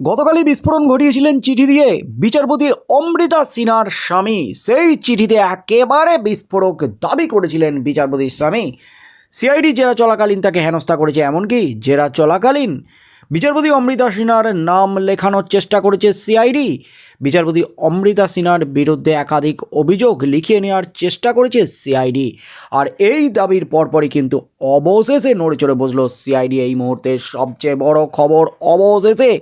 গতকালই বিস্ফোরণ ঘটিয়েছিলেন চিঠি দিয়ে বিচারপতি অমৃতা সিনহার স্বামী। সেই চিঠিতে একেবারে বিস্ফোরক দাবি করেছিলেন বিচারপতির স্বামী। সিআইডি জেরা চলাকালীন তাকে হেনস্থা করেছে এমনকি জেরা চলাকালীন বিচারপতি অমৃতা সিনহার নাম লেখানোর চেষ্টা করেছে সিআইডি। বিচারপতি অমৃতা সিনহার বিরুদ্ধে একাধিক অভিযোগ লিখিয়ে নেওয়ার চেষ্টা করেছে সিআইডি। আর এই দাবির পরপরই কিন্তু অবশেষে নড়ে চড়ে বসল সিআইডি। এই মুহূর্তে সবচেয়ে বড় খবর অবশেষে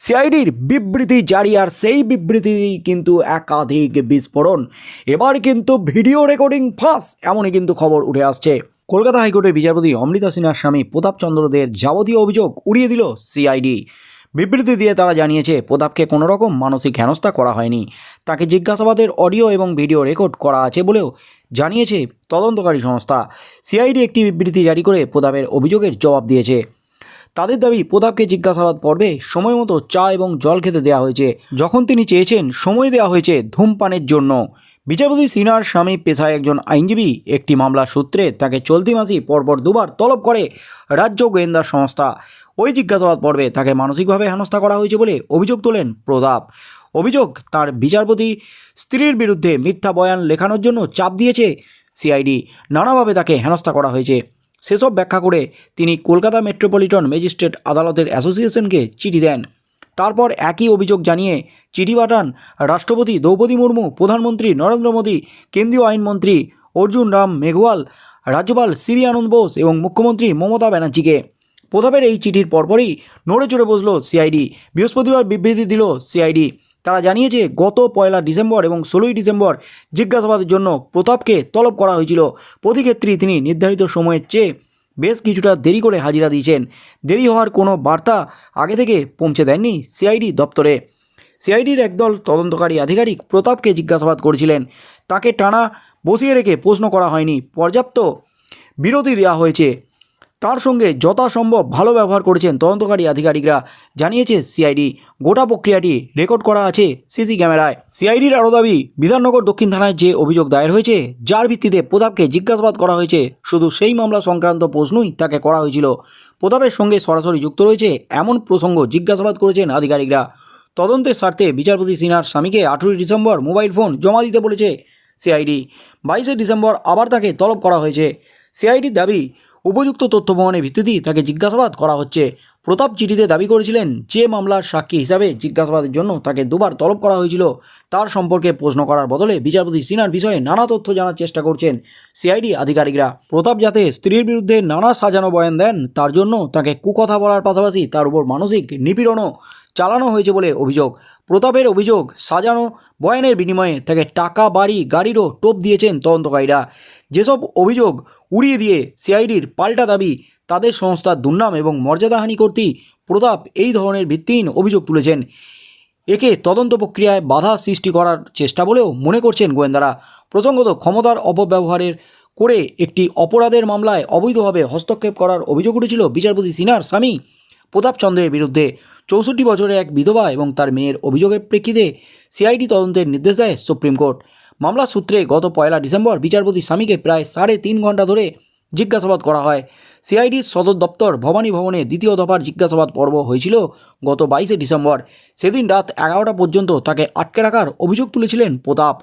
সিআইডির বিবৃতি জারি আর সেই বিবৃতি কিন্তু একাধিক বিস্ফোরণ। এবার কিন্তু ভিডিও রেকর্ডিং ফাঁস, এমনই কিন্তু খবর উঠে আসছে। কলকাতা হাইকোর্টের বিচারপতি অমৃতা সিনহার স্বামী প্রতাপ চন্দ্রদের যাবতীয় অভিযোগ উড়িয়ে দিল সিআইডি। বিবৃতি দিয়ে তারা জানিয়েছে, প্রতাপকে কোনো রকম মানসিক হেনস্থা করা হয়নি। তাকে জিজ্ঞাসাবাদের অডিও এবং ভিডিও রেকর্ড করা আছে বলেও জানিয়েছে তদন্তকারী সংস্থা। সিআইডি একটি বিবৃতি জারি করে প্রতাপের অভিযোগের জবাব দিয়েছে। তাদের দাবি প্রতাপকে জিজ্ঞাসাবাদ পর্বে সময় মতো চা এবং জল খেতে দেওয়া হয়েছে। যখন তিনি চেয়েছেন, সময় দেওয়া হয়েছে ধূমপানের জন্য। বিচারপতি সিনহার স্বামী পেশায় একজন আইনজীবী, একটি মামলা সূত্রে তাকে চলতি মাসেই পরপর দুবার তলব করে রাজ্য গোয়েন্দা সংস্থা। ওই জিজ্ঞাসাবাদ পর্বে তাকে মানসিকভাবে হেনস্থা করা হয়েছে বলে অভিযোগ তোলেন প্রতাপ। অভিযোগ, তার বিচারপতি স্ত্রীর বিরুদ্ধে মিথ্যা বয়ান লেখানোর জন্য চাপ দিয়েছে সিআইডি। নানাভাবে তাকে হেনস্থা করা হয়েছে। সেসব ব্যাখ্যা করে তিনি কলকাতা মেট্রোপলিটন ম্যাজিস্ট্রেট আদালতের অ্যাসোসিয়েশনকে চিঠি দেন। তারপর একই অভিযোগ জানিয়ে চিঠি পাঠান রাষ্ট্রপতি দ্রৌপদী মুর্মু, প্রধানমন্ত্রী নরেন্দ্র মোদী, কেন্দ্রীয় আইনমন্ত্রী অর্জুন রাম মেঘওয়াল, রাজ্যপাল সিবি আনন্দ বোস এবং মুখ্যমন্ত্রী মমতা ব্যানার্জিকে। প্রতাপের এই চিঠির পরপরই নড়ে চড়ে বসল সিআইডি, বৃহস্পতিবার বিবৃতি দিল সিআইডি। তারা জানিয়েছে, গত পয়লা ডিসেম্বর এবং ষোলোই ডিসেম্বর জিজ্ঞাসাবাদের জন্য প্রতাপকে তলব করা হয়েছিল। প্রতি ক্ষেত্রেই তিনি নির্ধারিত সময়ের চেয়ে বেশ কিছুটা দেরি করে হাজিরা দিয়েছেন। দেরি হওয়ার কোনো বার্তা আগে থেকে পৌঁছে দেননি সিআইডি দপ্তরে। সিআইডির একদল তদন্তকারী আধিকারিক প্রতাপকে জিজ্ঞাসাবাদ করেছিলেন। তাকে টানা বসিয়ে রেখে প্রশ্ন করা হয়নি। পর্যাপ্ত বিরতি দেওয়া হয়েছে। তার সঙ্গে যথাসম্ভব ভালো ব্যবহার করেছেন তদন্তকারী আধিকারিকরা। জানিয়েছে সিআইডি। গোটা প্রক্রিয়াটি রেকর্ড করা আছে সিসি ক্যামেরায়। সিআইডির আরও দাবি, বিধাননগর দক্ষিণ থানায় যে অভিযোগ দায়ের হয়েছে, যার ভিত্তিতে প্রতাপকে জিজ্ঞাসাবাদ করা হয়েছে, শুধু সেই মামলা সংক্রান্ত প্রশ্নই তাকে করা হয়েছিল। প্রতাপের সঙ্গে সরাসরি যুক্ত রয়েছে এমন প্রসঙ্গ জিজ্ঞাসাবাদ করেছেন আধিকারিকরা। তদন্তের স্বার্থে বিচারপতি সিনহার স্বামীকে আঠেরোই ডিসেম্বর মোবাইল ফোন জমা দিতে বলেছে সিআইডি। বাইশে ডিসেম্বর আবার তাকে তলব করা হয়েছে। সিআইডির দাবি উপযুক্ত তথ্য প্রমাণের ভিত্তিতেই তাকে জিজ্ঞাসাবাদ করা হচ্ছে। প্রতাপ চিঠিতে দাবি করেছিলেন, যে মামলার সাক্ষী হিসাবে জিজ্ঞাসাবাদের জন্য তাকে দুবার তলব করা হয়েছিল। তার সম্পর্কে প্রশ্ন করার বদলে বিচারপতি সিনহার বিষয়ে নানা তথ্য জানার চেষ্টা করছেন সিআইডি আধিকারিকরা। প্রতাপ যাতে স্ত্রীর বিরুদ্ধে নানা সাজানো বয়ান দেন, তার জন্য তাকে কুকথা বলার পাশাপাশি তার উপর মানসিক নিপীড়নও চালানো হয়েছে বলে অভিযোগ। প্রতাপের অভিযোগ, সাজানো বয়ানের বিনিময়ে তাকে টাকা, বাড়ি, গাড়িরও টোপ দিয়েছেন তদন্তকারীরা। যেসব অভিযোগ উড়িয়ে দিয়ে সিআইডির পাল্টা দাবি তাদের সংস্থার দুর্নাম এবং মর্যাদাহানি করতেই প্রতাপ এই ধরনের ভিত্তিহীন অভিযোগ তুলেছেন। একে তদন্ত প্রক্রিয়ায় বাধা সৃষ্টি করার চেষ্টা বলেও মনে করছেন গোয়েন্দারা। প্রসঙ্গত, ক্ষমতার অপব্যবহারের করে একটি অপরাধের মামলায় অবৈধভাবে হস্তক্ষেপ করার অভিযোগ উঠেছিল বিচারপতি সিনহার স্বামী প্রতাপ চন্দ্রের বিরুদ্ধে। চৌষট্টি বছরের এক বিধবা এবং তার মেয়ের অভিযোগের প্রেক্ষিতে সিআইডি তদন্তের নির্দেশ দেয় সুপ্রিম কোর্ট। মামলা সূত্রে গত পয়লা ডিসেম্বর বিচারপতি স্বামীকে প্রায় সাড়ে তিন ঘণ্টা ধরে জিজ্ঞাসাবাদ করা হয়। সিআইডির সদর দপ্তর ভবানী ভবনে দ্বিতীয় দফার জিজ্ঞাসাবাদ পর্ব হয়েছিল গত বাইশে ডিসেম্বর। সেদিন রাত এগারোটা পর্যন্ত তাকে আটকে রাখার অভিযোগ তুলেছিলেন প্রতাপ।